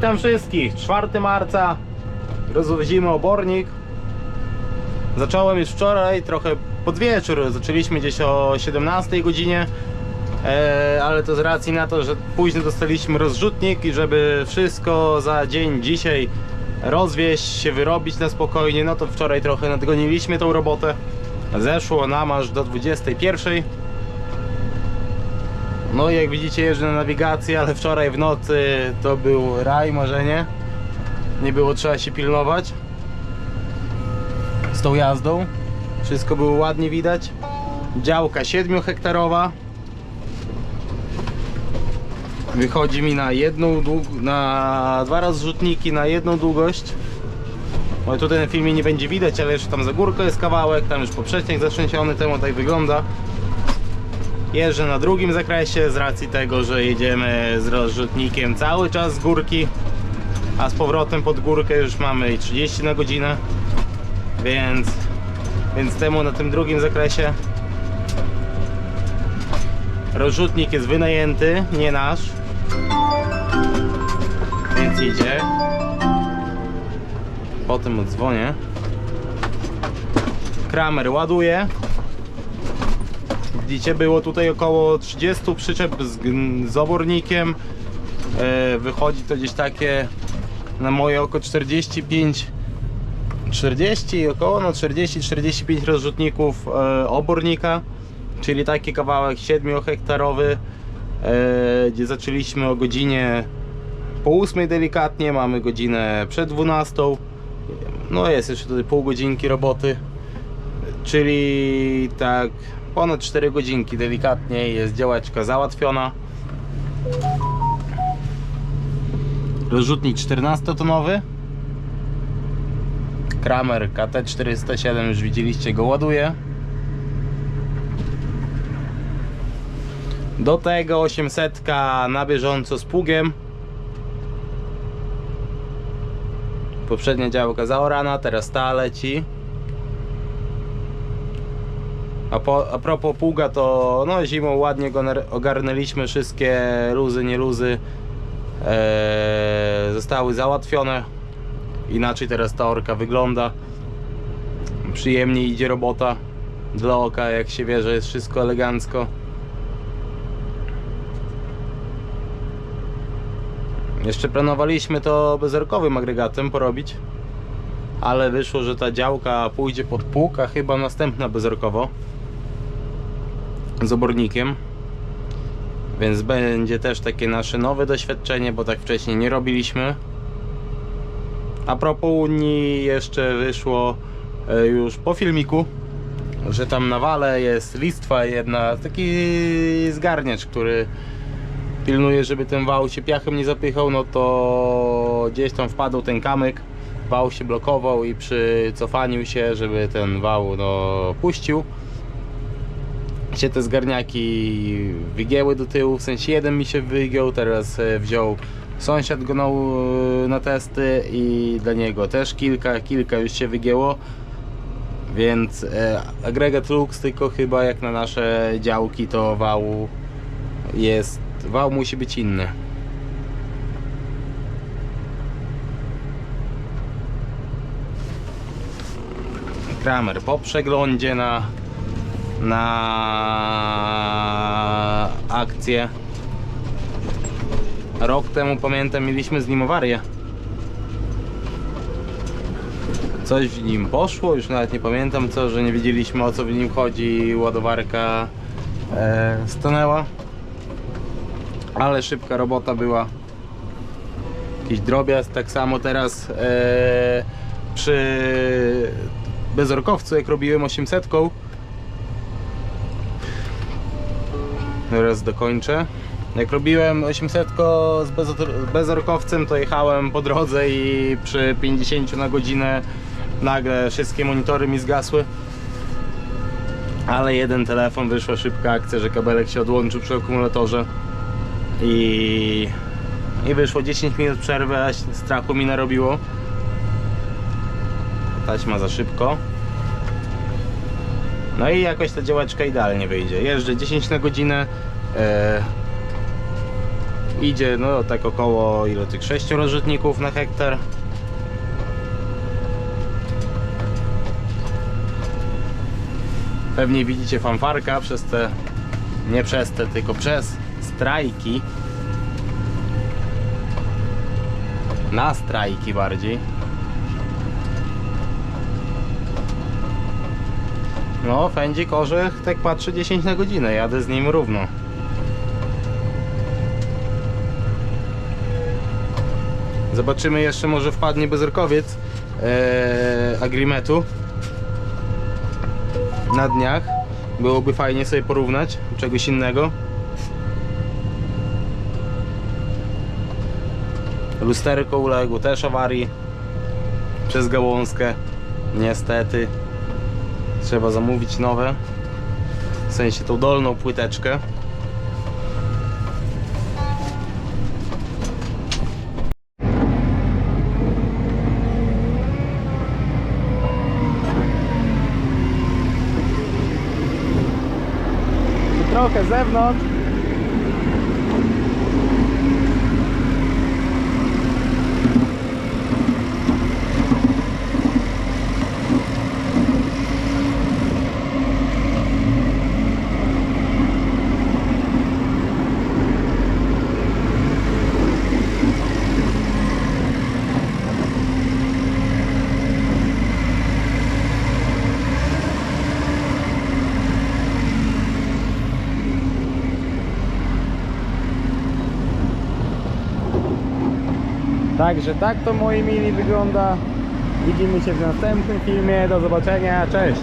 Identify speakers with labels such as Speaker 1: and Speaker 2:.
Speaker 1: Witam wszystkich. 4 marca rozwozimy obornik. Zacząłem już wczoraj, trochę pod wieczór. Zaczęliśmy gdzieś o 17 godzinie. E, ale to z racji na to, że później dostaliśmy rozrzutnik i żeby wszystko za dzień dzisiaj rozwieźć, się wyrobić na spokojnie, no to wczoraj trochę nadgoniliśmy tą robotę. Zeszło nam aż do 21. No jak widzicie jeżdżę na nawigacji, ale wczoraj w nocy to był raj może nie. Było trzeba się pilnować z tą jazdą. Wszystko było ładnie widać. Działka 7 hektarowa. Wychodzi mi na jedną na dwa rozrzutniki na jedną długość. No i tutaj na filmie nie będzie widać, ale jeszcze tam za górką jest kawałek, tam już poprzecznik zatrzęsiony, temu tak wygląda. Jeżdżę na drugim zakresie z racji tego, że jedziemy z rozrzutnikiem cały czas z górki, a z powrotem pod górkę już mamy 30 na godzinę, więc, więc temu na tym drugim zakresie rozrzutnik jest wynajęty, nie nasz, więc idzie. Potem odzwonię. Kramer ładuje. Widzicie, było tutaj około 30 przyczep z, z obornikiem. E, wychodzi to gdzieś takie na moje oko 45 40 około no 40-45 rozrzutników e, obornika, czyli taki kawałek 7 hektarowy, e, gdzie zaczęliśmy o godzinie po 8 delikatnie, mamy godzinę przed 12. No jest jeszcze tutaj pół godzinki roboty, czyli tak ponad 4 godzinki delikatnie jest działeczka załatwiona. Rozrzutnik 14-tonowy. Kramer KT407 już widzieliście go ładuje. Do tego 800 na bieżąco z pługiem. Poprzednia działka zaorana, teraz ta leci. A, po, a propos pługa, to no, zimą ładnie go ogarnęliśmy wszystkie luzy, nie luzy. Eee, zostały załatwione. Inaczej teraz ta orka wygląda. Przyjemnie idzie robota dla oka, jak się wie, że jest wszystko elegancko. Jeszcze planowaliśmy to bezorkowym agregatem porobić, ale wyszło, że ta działka pójdzie pod pług, a chyba następna bezorkowo z obornikiem. Więc będzie też takie nasze nowe doświadczenie, bo tak wcześniej nie robiliśmy. A propos Unii jeszcze wyszło e, już po filmiku, że tam na wale jest listwa jedna, taki zgarniacz, który pilnuje, żeby ten wał się piachem nie zapychał, no to gdzieś tam wpadł ten kamyk, wał się blokował i przy cofaniu się, żeby ten wał no, puścił, się te zgarniaki wygięły do tyłu, w sensie jeden mi się wygiął, teraz e, wziął sąsiad go na, na testy i dla niego też kilka, kilka już się wygięło. Więc e, agregat Lux tylko chyba jak na nasze działki to wał jest, wał musi być inny. Kramer po przeglądzie na na akcję. Rok temu pamiętam mieliśmy z nim awarię. coś w nim poszło, już nawet nie pamiętam co, że nie wiedzieliśmy o co w nim chodzi, ładowarka e, stanęła. Ale szybka robota była. Jakiś drobiazg, tak samo teraz e, przy bezorkowcu jak robiłem 800 Teraz dokończę. Jak robiłem 800 z bezor- bezorkowcem, to jechałem po drodze i przy 50 na godzinę nagle wszystkie monitory mi zgasły. Ale jeden telefon, wyszła szybka akcja, że kabelek się odłączył przy akumulatorze. I, i wyszło 10 minut przerwy, a strachu mi narobiło. Taśma za szybko. No i jakoś ta działeczka idealnie wyjdzie. Jeżdżę 10 na godzinę. E, idzie no tak około ile tych 6 rozrzutników na hektar. Pewnie widzicie fanfarka przez te, nie przez te, tylko przez strajki. Na strajki bardziej. No, fędzik orzech, tak patrzę 10 na godzinę, jadę z nim równo. Zobaczymy jeszcze, może wpadnie bezrokowiec ee, Agrimetu na dniach. Byłoby fajnie sobie porównać czegoś innego. Lusterko uległo też awarii przez gałązkę. Niestety trzeba zamówić nowe. W sensie tą dolną płyteczkę. Trochę zewnątrz. Także tak to moi mili wygląda. Widzimy się w następnym filmie. Do zobaczenia. Cześć!